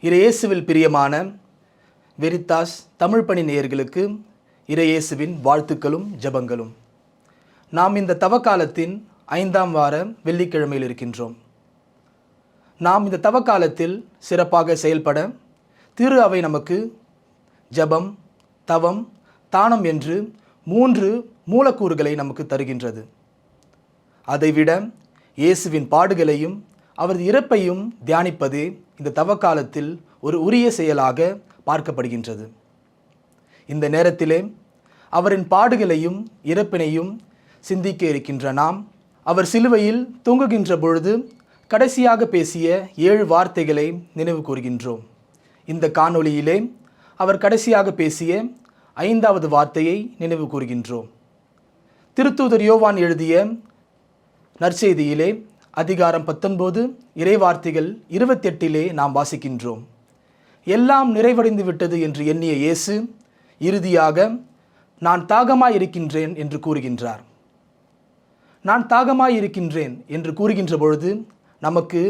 இறையேசுவில் பிரியமான வெரித்தாஸ் தமிழ் பணி நேயர்களுக்கு இறையேசுவின் வாழ்த்துக்களும் ஜெபங்களும். நாம் இந்த தவக்காலத்தின் ஐந்தாம் வார வெள்ளிக்கிழமையில் இருக்கின்றோம். நாம் இந்த தவக்காலத்தில் சிறப்பாக செயல்பட திரு அவை நமக்கு ஜெபம் தவம் தானம் என்று மூன்று மூலக்கூறுகளை நமக்கு தருகின்றது. அதைவிட இயேசுவின் பாடுகளையும் அவரது இறப்பையும் தியானிப்பதே இந்த தவக்காலத்தில் ஒரு உரிய செயலாக பார்க்கப்படுகின்றது. இந்த நேரத்திலே அவரின் பாடுகளையும் இறப்பினையும் சிந்திக்க இருக்கின்ற நாம் அவர் சிலுவையில் தொங்குகின்ற பொழுது கடைசியாக பேசிய ஏழு வார்த்தைகளை நினைவு கூறுகின்றோம். இந்த காணொளியிலே அவர் கடைசியாக பேசிய ஐந்தாவது வார்த்தையை நினைவு கூறுகின்றோம். திருத்தூதர் யோவான் எழுதிய நற்செய்தியிலே அதிகாரம் பத்தொன்பது இறைவார்த்தைகள் இருபத்தெட்டிலே நாம் வாசிக்கின்றோம். எல்லாம் நிறைவடைந்து விட்டது என்று எண்ணிய இயேசு இறுதியாக நான் தாகமாய் இருக்கின்றேன் என்று கூறுகின்றார். நான் தாகமாய் இருக்கின்றேன் என்று கூறுகின்ற பொழுது நமக்கு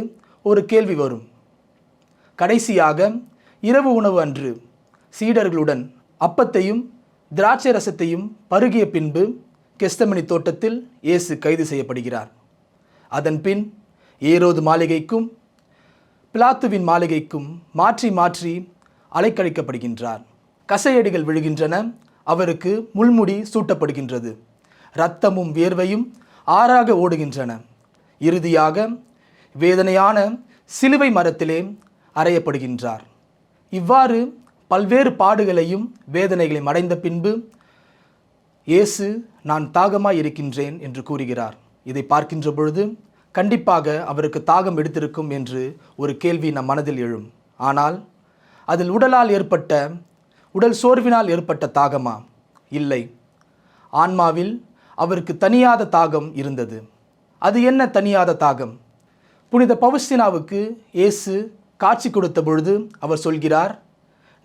ஒரு கேள்வி வரும். கடைசியாக இரவு உணவு அன்று சீடர்களுடன் அப்பத்தையும் திராட்சை ரசத்தையும் பருகிய பின்பு கெஸ்தமணி தோட்டத்தில் இயேசு கைது செய்யப்படுகிறார். அதன் பின் ஏரோது மாளிகைக்கும் பிலாத்துவின் மாளிகைக்கும் மாற்றி மாற்றி அலைக்கழிக்கப்படுகின்றார். கசையடிகள் விழுகின்றன அவருக்கு முள்முடி சூட்டப்படுகின்றது. இரத்தமும் வேர்வையும் ஆறாக ஓடுகின்றன. இறுதியாக வேதனையான சிலுவை மரத்திலே அறையப்படுகின்றார். இவ்வாறு பல்வேறு பாடுகளையும் வேதனைகளையும் அடைந்த பின்பு இயேசு நான் தாகமாய் இருக்கின்றேன் என்று கூறுகிறார். இதை பார்க்கின்ற பொழுது கண்டிப்பாக அவருக்கு தாகம் எடுத்திருக்கும் என்று ஒரு கேள்வி நம் மனதில் எழும். ஆனால் அதில் உடலால் ஏற்பட்ட உடல் சோர்வினால் ஏற்பட்ட தாகமா? இல்லை. ஆன்மாவில் அவருக்கு தனியாத தாகம் இருந்தது. அது என்ன தனியாத தாகம்? புனித பவுஸ்தினாவுக்கு இயேசு காட்சி கொடுத்த பொழுது அவர் சொல்கிறார்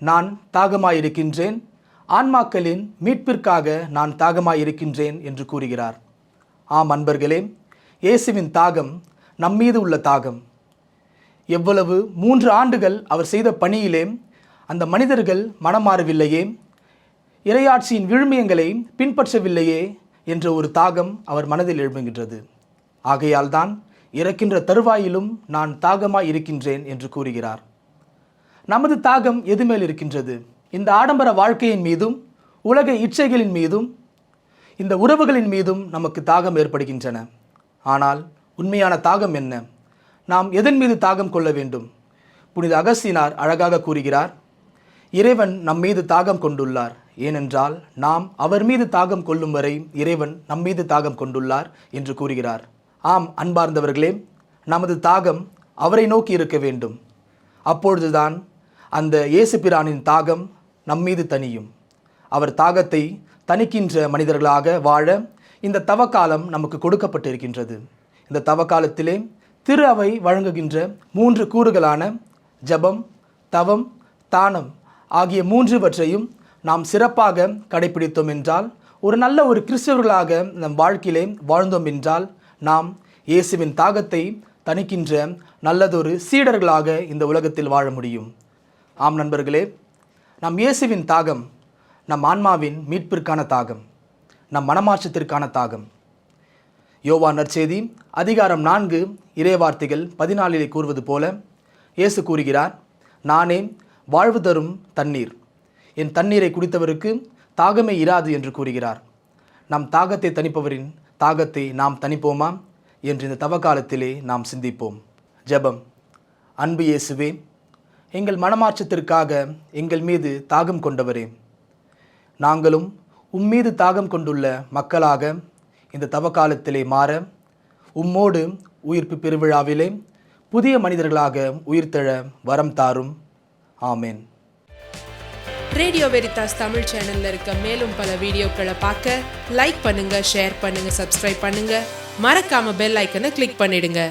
நான் தாகமாயிருக்கின்றேன் ஆன்மாக்களின் மீட்பிற்காக நான் தாகமாயிருக்கின்றேன் என்று கூறுகிறார். ஆம் அன்பர்களே இயேசுவின் தாகம் நம்மீது உள்ள தாகம். எவ்வளவு மூன்று ஆண்டுகள் அவர் செய்த பணியிலே அந்த மனிதர்கள் மனமாறவில்லையே இரையாட்சியின் விழுமியங்களை பின்பற்றவில்லையே என்ற ஒரு தாகம் அவர் மனதில் எழும்புகின்றது. ஆகையால் தான் இறக்கின்ற தருவாயிலும் நான் தாகமாய் இருக்கின்றேன் என்று கூறுகிறார். நமது தாகம் எது மேல் இருக்கின்றது? இந்த ஆடம்பர வாழ்க்கையின் மீதும் உலக இச்சைகளின் மீதும் இந்த உறவுகளின் மீதும் நமக்கு தாகம் ஏற்படுகின்றன. ஆனால் உண்மையான தாகம் என்ன? நாம் எதன் மீது தாகம் கொள்ள வேண்டும்? புனித அகஸ்தினார் அழகாக கூறுகிறார் இறைவன் நம் மீது தாகம் கொண்டுள்ளார். ஏனென்றால் நாம் அவர் மீது தாகம் கொள்ளும் வரை இறைவன் நம் மீது தாகம் கொண்டுள்ளார் என்று கூறுகிறார். ஆம் அன்பார்ந்தவர்களே நமது தாகம் அவரை நோக்கி இருக்க வேண்டும். அப்பொழுதுதான் அந்த இயேசு பிரானின் தாகம் நம்மீது தனியும் அவர் தாகத்தை தணிக்கின்ற மனிதர்களாக வாழ இந்த தவக்காலம் நமக்கு கொடுக்கப்பட்டிருக்கின்றது. இந்த தவக்காலத்திலே திரு அவை வழங்குகின்ற மூன்று கூறுகளான ஜபம் தவம் தானம் ஆகிய மூன்றுவற்றையும் நாம் சிறப்பாக கடைபிடித்தோம் என்றால் ஒரு நல்ல ஒரு கிறிஸ்தவர்களாக நம் வாழ்க்கையிலே வாழ்ந்தோம் என்றால் நாம் இயேசுவின் தாகத்தை தணிக்கின்ற நல்லதொரு சீடர்களாக இந்த உலகத்தில் வாழ முடியும். ஆம் நண்பர்களே நம் இயேசுவின் தாகம் நம் ஆன்மாவின் மீட்பிற்கான தாகம் நம் மனமாற்றத்திற்கான தாகம். யோவா நற்செய்தி அதிகாரம் நான்கு இறைவார்த்தைகள் பதினாலிலே கூறுவது போல இயேசு கூறுகிறார் நானே வாழ்வு தரும் தண்ணீர். என் தண்ணீரை குடித்தவருக்கு தாகமே இராது என்று கூறுகிறார். நம் தாகத்தை தணிப்பவரின் தாகத்தை நாம் தணிப்போமா? என்று இந்த தவக்காலத்திலே நாம் சிந்திப்போம். ஜெபம். அன்பு இயேசுவே எங்கள் மனமாற்றத்திற்காக எங்கள் மீது தாகம் கொண்டவரே. நாங்களும் உம்மீது தாகம் கொண்டுள்ள மக்களாக இந்த தவக்காலத்திலே மாற உம்மோடு உயிர்ப்பு பெருவிழாவிலே புதிய மனிதர்களாக உயிர்த்தெழ வரம் தாரும். ஆமேன். ரேடியோ வெரிதாஸ் தமிழ் சேனல்ல இருக்க மேலும் பல வீடியோக்களை பார்க்க லைக் பண்ணுங்க ஷேர் பண்ணுங்க சப்ஸ்கிரைப் பண்ணுங்க. மறக்காம பெல் ஐக்கனை கிளிக் பண்ணிடுங்க.